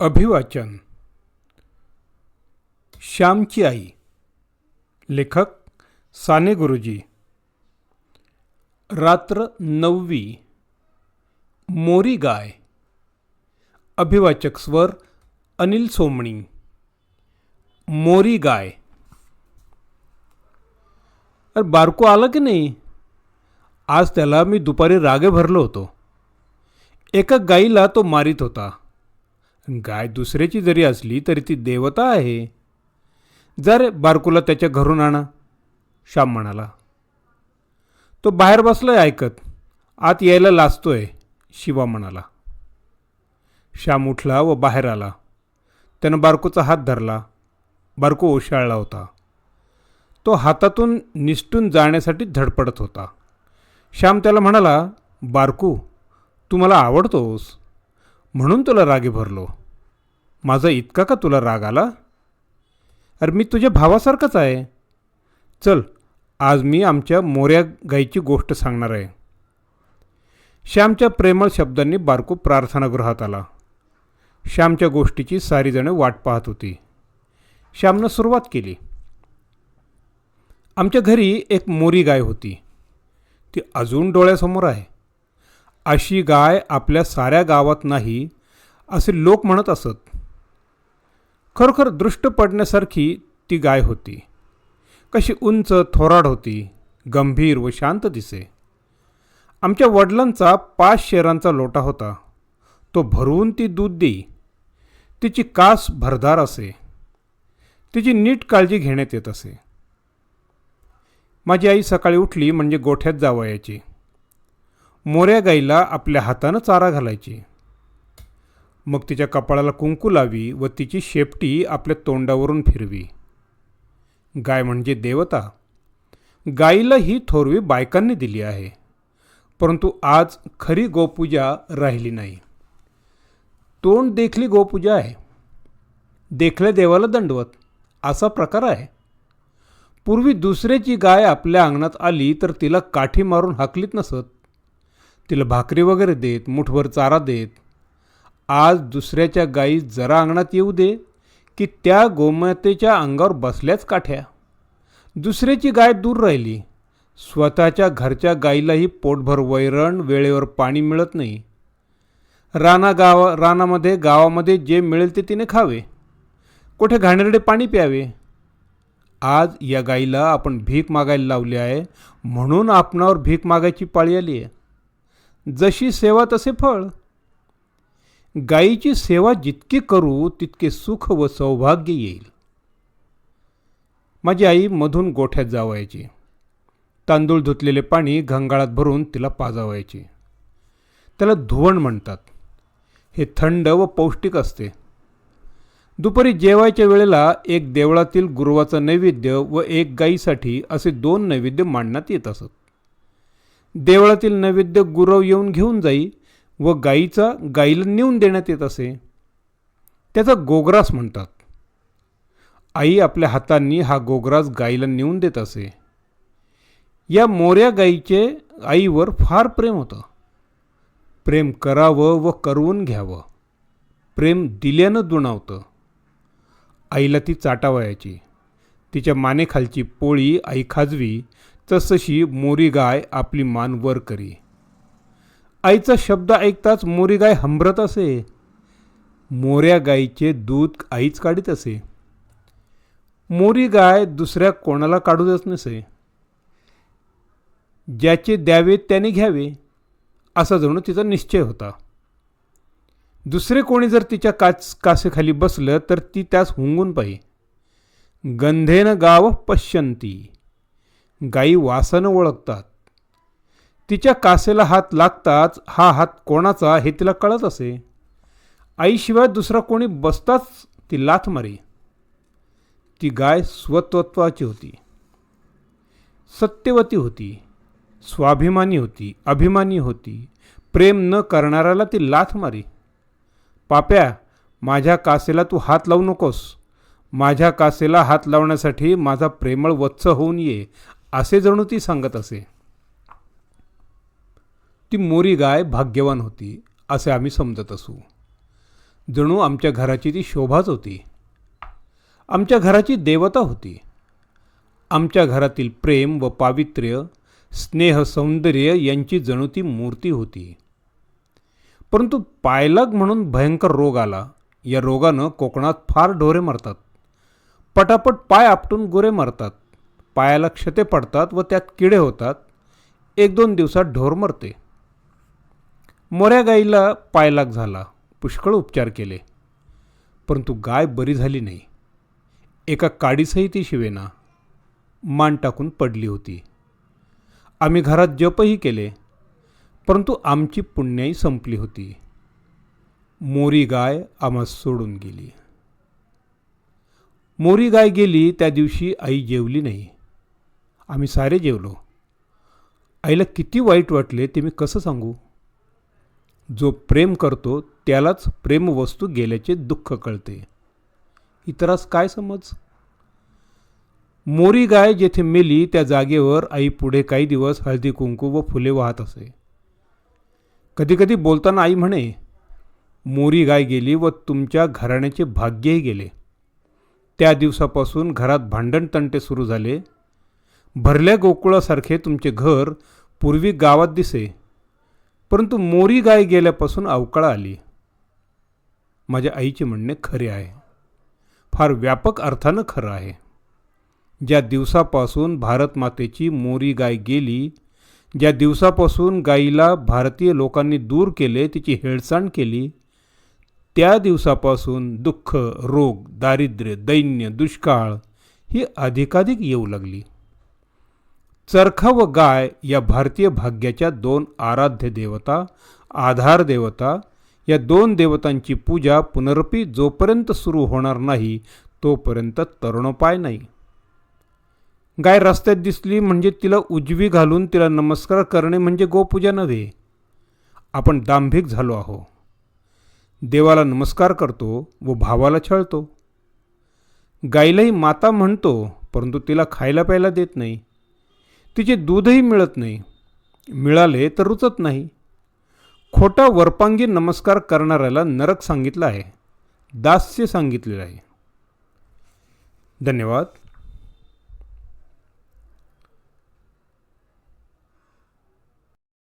अभिवाचन. श्यामची आई. लेखक साने गुरुजी. रात्र नववी. मोरी गाय. अभिवाचक स्वर अनिल सोमणी. मोरी गाय. अरे बारको आला की नाही? आज त्याला मी दुपारी रागे भरलो होतो. एका गाईला तो मारित होता. गाय दुसऱ्याची जरी असली तरी ती देवता आहे. जर बारकूला त्याच्या घरून आणा श्याम म्हणाला. तो बाहेर बसलाय ऐकत आत यायला लाजतोय शिवा म्हणाला. श्याम उठला व बाहेर आला. त्यानं बारकोचा हात धरला. बारको ओशाळला होता. तो हातातून निसटून जाण्यासाठी धडपडत होता. श्याम त्याला म्हणाला बारकू तू मला आवडतोस. म्हणून तुला रागी भरलो. माझा इतका का तुला राग आला? अरे मी तुझ्या भावासारखाच आहे. चल आज मी आमच्या मोऱ्या गाईची गोष्ट सांगणार आहे. श्यामच्या प्रेमळ शब्दांनी बारकू प्रार्थनागृहात आला. श्यामच्या गोष्टीची सारीजणं वाट पाहत होती. श्यामनं सुरुवात केली. आमच्या घरी एक मोरी गाय होती. ती अजून डोळ्यासमोर आहे. अशी गाय आपल्या साऱ्या गावात नाही असे लोक म्हणत असत. खरोखर दृष्ट पडण्यासारखी ती गाय होती. कशी उंच थोराड होती गंभीर व शांत दिसे. आमच्या वडिलांचा पाच शेरांचा लोटा होता. तो भरून ती दूध देई तिची कास भरदार असे. तिची नीट काळजी घेण्यात येत असे. माझी आई सकाळी उठली म्हणजे गोठ्यात जावयाची. मोऱ्या गाईला आपल्या हातानं चारा घालायची. मग तिच्या कपाळाला कुंकू लावी व तिची शेपटी आपल्या तोंडावरून फिरवी. गाय म्हणजे देवता. गाईला ही थोरवी बायकांनी दिली आहे. परंतु आज खरी गोपूजा राहिली नाही. तोंड देखली गोपूजा आहे. देखल्या देवाला दंडवत. असा प्रकार आहे. पूर्वी दुसऱ्याची गाय आपल्या अंगणात आली तर तिला काठी मारून हाकलीत नसत. तिला भाकरी वगैरे देत मुठभर चारा देत आज दुसऱ्याच्या गायी जरा अंगणात येऊ दे की त्या गोमातेच्या अंगावर बसल्याच काठ्या. दुसऱ्याची गाय दूर राहिली. स्वतःच्या घरच्या गाईलाही पोटभर वैरण वेळेवर पाणी मिळत नाही. राना गावा रानामध्ये गावामध्ये जे मिळेल ते तिने खावे. कुठे घाणेरडे पाणी प्यावे? आज या गाईला आपण भीक मागायला लावली आहे म्हणून आपणावर भीक मागायची पाळी आली आहे. जशी सेवा तसे फळ. गायीची सेवा जितकी करू तितके सुख व सौभाग्य येईल. माझी आई मधून गोठ्यात जावायची. तांदूळ धुतलेले पाणी घंगाळात भरून तिला पाजावायची. त्याला धुवण म्हणतात. हे थंड व पौष्टिक असते. दुपारी जेवायच्या वेळेला एक देवळातील गुरुवाचं नैवेद्य व एक गाईसाठी असे दोन नैवेद्य मांडण्यात येत असत. देवळातील नैवेद्य गुरव येऊन घेऊन जाई व गाईचा गाईला नेऊन देण्यात येत असे. त्याचा गोग्रास म्हणतात. आई आपल्या हातांनी हा गोग्रास गाईला नेऊन देत असे. या मोऱ्या गाईचे आईवर फार प्रेम होतं. प्रेम करावं व करवून घ्यावं. प्रेम दिल्यानं दुणावतं. आईला ती चाटावयाची. तिच्या मानेखालची पोळी आई खाजवी तसशी मोरी गाय आपली मान वर करी. आईचा शब्द ऐकताच मोरी गाय हंबरत असे. मोऱ्या गाईचे दूध आईच काढीत असे. मोरी गाय दुसऱ्या कोणाला काढूतच नसे. ज्याचे द्यावे त्याने घ्यावे असा जणू तिचा निश्चय होता. दुसरे कोणी जर तिच्या काच कासेखाली बसलं तर ती त्यास हुंगून पाही. गंधेनं गाव पश्यंती. गाई वासानं ओळखतात. तिच्या कासेला हात लागताच हा हात कोणाचा हे तिला कळत असे. आईशिवाय दुसरा कोणी बसताच ती लाथ मारी. ती गाय स्वतत्वाची होती. सत्यवती होती स्वाभिमानी होती अभिमानी होती. प्रेम न करणाऱ्याला ती लाथ मारी. पाप्या माझ्या कासेला तू हात लावू नकोस. माझ्या कासेला हात लावण्यासाठी माझा प्रेमळ वत्स होऊन ये. असे जणू ती सांगत असे. ती मोरी गाय भाग्यवान होती असे आम्ही समजत असू. जणू आमच्या घराची ती शोभाच होती. आमच्या घराची देवता होती. आमच्या घरातील प्रेम व पावित्र्य स्नेह सौंदर्य यांची जणू ती मूर्ती होती. परंतु पायलाग म्हणून भयंकर रोग आला. या रोगानं कोकणात फार ढोरे मरतात. पटापट पाय आपटून गुरे मरतात. पायाला क्षते पडतात व त्यात किडे होतात. एक दोन दिवसात ढोर मरते. मोऱ्या गाईला पायलाग झाला. पुष्कळ उपचार केले. परंतु गाय बरी झाली नाही. एका काडीसही ती शिवेना. मान टाकून पडली होती. आम्ही घरात जपही केले. परंतु आमची पुण्याई संपली होती. मोरी गाय आम्हा सोडून गेली. मोरी गाय गेली त्या दिवशी आई जेवली नाही. आम्ही सारे जेवलो. आईला किती वाईट वाटले ते मी कसं सांगू? जो प्रेम करतो त्यालाच प्रेमवस्तू गेल्याचे दुःख कळते. इतरास काय समज? मोरी गाय जेथे मेली त्या जागेवर आई पुढे काही दिवस हळदी कुंकू व फुले वाहत असे. कधीकधी बोलताना आई म्हणे मोरी गाय गेली व तुमच्या घराण्याचे भाग्यही गेले. त्या दिवसापासून घरात भांडणतंटे सुरू झाले. भरल्या गोकुळासारखे तुमचे घर पूर्वी गावात दिसे परंतु मोरी गाय गेल्यापासून अवकाळा आली. माझ्या आईचे म्हणणे खरे आहे. फार व्यापक अर्थानं खरं आहे. ज्या दिवसापासून भारत मातेची मोरी गाय गेली ज्या दिवसापासून गायीला भारतीय लोकांनी दूर केले तिची हेळसांड केली त्या दिवसापासून दुःख रोग दारिद्र्य दैन्य दुष्काळ ही अधिकाधिक येऊ लागली. चरखा व गाय या भारतीय भाग्याच्या दोन आराध्य देवता आधार देवता या दोन देवतांची पूजा पुनरपी जोपर्यंत सुरू होणार नाही तोपर्यंत तरुणोपाय नाही. गाय रस्त्यात दिसली म्हणजे तिला उजवी घालून तिला नमस्कार करणे म्हणजे गोपूजा नव्हे. आपण दांभिक झालो आहो. देवाला नमस्कार करतो व भावाला छळतो. गाईलाही माता म्हणतो परंतु तिला खायला प्यायला देत नाही. तिचे दूधही मिळत नाही. मिळाले तर रुचत नाही. खोटा वरपांगी नमस्कार करणाऱ्याला नरक सांगितलं आहे. दास्य सांगितलेलं आहे. धन्यवाद.